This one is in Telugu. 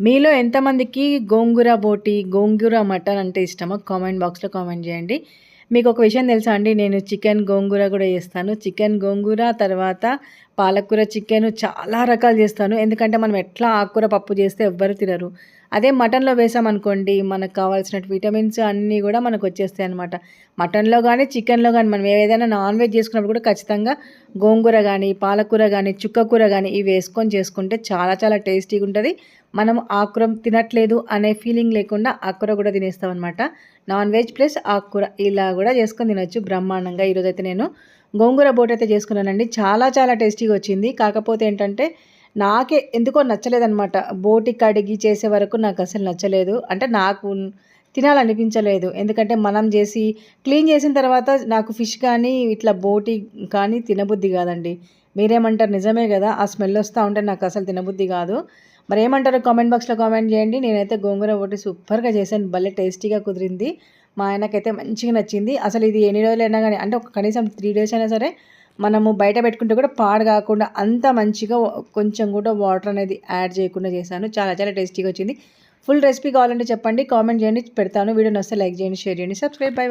మీలో ఎంతమందికి గోంగూర బోటి గోంగూర మటన్ అంటే ఇష్టమో కామెంట్ బాక్స్లో కామెంట్ చేయండి. మీకు ఒక విషయం తెలుసా అండి? నేను చికెన్ గోంగూర కూడా చేస్తాను. చికెన్ గోంగూర తర్వాత పాలకూర చికెన్ చాలా రకాలు చేస్తాను. ఎందుకంటే మనం ఎట్లా ఆకుకూర పప్పు చేస్తే ఎవ్వరు తినరు. అదే మటన్లో వేసామనుకోండి మనకు కావాల్సిన విటమిన్స్ అన్నీ కూడా మనకు వచ్చేస్తాయి అనమాట మటన్లో కానీ చికెన్లో కానీ మనం ఏదైనా నాన్ వెజ్ చేసుకున్నప్పుడు కూడా ఖచ్చితంగా గోంగూర కానీ పాలకూర కానీ చుక్కకూర కానీ ఇవి వేసుకొని చేసుకుంటే చాలా చాలా టేస్టీగా ఉంటుంది. మనం ఆకుర తినట్లేదు అనే ఫీలింగ్ లేకుండా ఆకుర కూడా తినేస్తాం అనమాట నాన్ వెజ్ ప్లస్ ఆకుకూర ఇలా కూడా చేసుకొని తినొచ్చు బ్రహ్మాండంగా. ఈరోజైతే నేను గోంగూర బోట్ అయితే చేసుకున్నానండి. చాలా చాలా టేస్టీగా వచ్చింది. కాకపోతే ఏంటంటే నాకే ఎందుకో నచ్చలేదనమాట బోటి కడిగి చేసే వరకు నాకు అసలు నచ్చలేదు. అంటే నాకు తినాలనిపించలేదు. ఎందుకంటే మనం చేసి క్లీన్ చేసిన తర్వాత నాకు ఫిష్ కానీ ఇట్లా బోటి కానీ తినబుద్ధి కాదండి. మీరేమంటారు? నిజమే కదా? ఆ స్మెల్ వస్తూ ఉంటే నాకు అసలు తినబుద్ధి కాదు. మరి ఏమంటారు కామెంట్ బాక్స్లో కామెంట్ చేయండి. నేనైతే గోంగూర బోటి సూపర్గా చేశాను. భలే టేస్టీగా కుదిరింది. మా ఆయనకైతే మంచిగా నచ్చింది. అసలు ఇది ఎన్ని రోజులైనా కానీ అంటే ఒక కనీసం త్రీ డేస్ అయినా సరే మనము బయట పెట్టుకుంటే కూడా పాడు కాకుండా అంత మంచిగా కొంచెం కూడా వాటర్ అనేది యాడ్ చేయకుండా చేశాను. చాలా చాలా టేస్టీగా వచ్చింది. ఫుల్ రెసిపీ కావాలంటే చెప్పండి కామెంట్ చేయండి పెడతాను. వీడియోని వస్తే లైక్ చేయండి షేర్ చేయండి. Subscribe bye.